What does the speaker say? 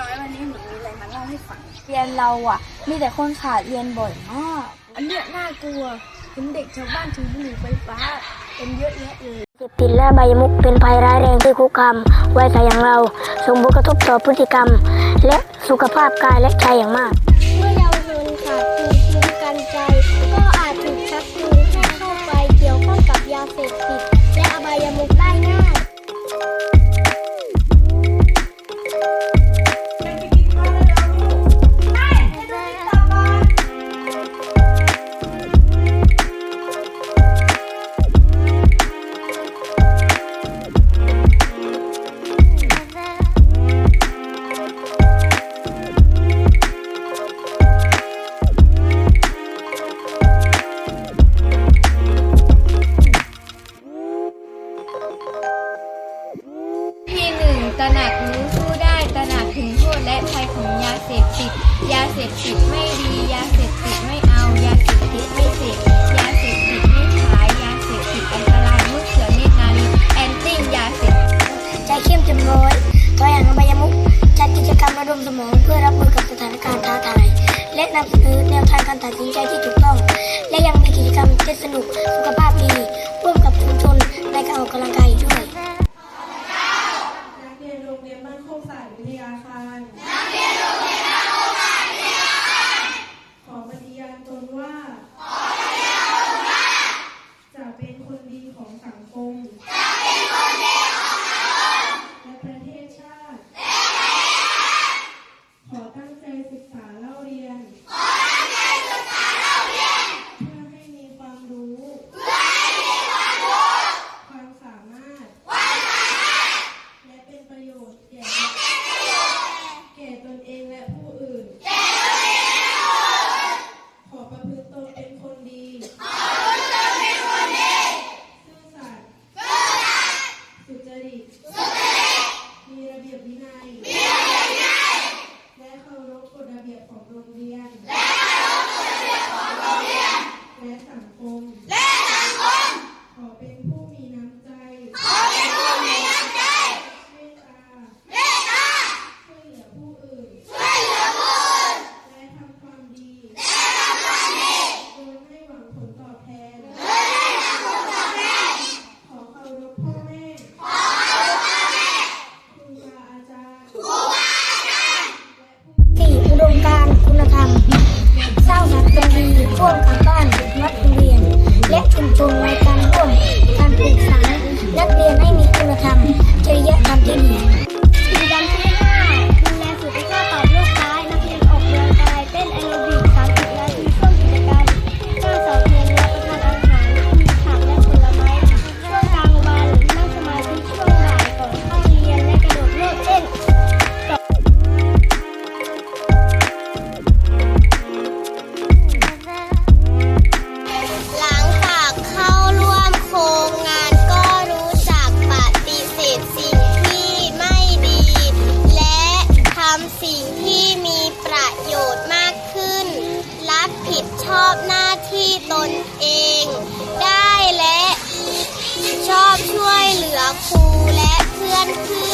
น้อยวันนี้หนูมีอะไรมาเล่าให้ฟัง เรียนเราอะ มีแต่คนขาดเรียนบ่อยมากอันเนี้ยน่ากลัวเห็นเด็กชาวบ้านถือบุหรี่ไฟฟ้าเป็นเยอะแยะเลยเจ็บติดและใบมุกเป็นภัยร้ายแรงที่คุกคามวัใสอย่างเราส่งผลกระทบต่อพฤติกรรม และสุขภาพกายและใจอย่างมาก ยาเสพติดไม่ดี ยาเสพติดไม่เอา ยาเสพติดไม่เสพยาเสพติดไม่ขาย ยาเสพติดอันตรายมุกเสือเนตรนารีแอนตี้ยาเสพติดใจเข้มจำร้อยตัวอย่างอบายมุกจัดกิจกรรมระดมสมองเพื่อรับมือกับสถานการณ์ท้าทาย และนำเสนอแนวทางการตัดสินใจที่ถูกต้อง และยังมีกิจกรรมเต้นสนุกสุขภาพดีร่วมกับชุมชนในการออกกำลังกายด้วย นักเรียนโรงเรียนบ้านโคกสายวิทยาคาร นักเรียนโรงเรียนบ้านโคกสายวิทยาคาร ขอปฏิญาณตนว่า ขอปฏิญาณตนว่า จะเป็นคนดีของสังคม จะเป็นคนดีของสังคม และประเทศชาติ และประเทศชาติ ขอตั้งใจศึกษาเล่าเรียน ขอตั้งใจศึกษาเล่าเรียน เพื่อให้มีความรู้ เพื่อให้มีความรู้ ความสามารถ และเป็นประโยชน์แก่แก่ตนเองและผู้อื่น ขอประพฤติตนเป็นคนดี ซื่อสัตย์สุจริต มีระเบียบวินัย และเคารพกฎระเบียบของโรงเรียน และสังคม ขอเป็นผู้มีน้ำใจ เมตตา ช่วยเหลือผู้อื่น และทำความดี โดยไม่หวังผลตอบแทน ขอเคารพพ่อแม่ ครูบาอาจารย์ สี่อุดมการณ์คุณธรรม สร้างสรรค์คนดี ร่วมกับบ้านวัดโรงเรียน และชุมชนใน です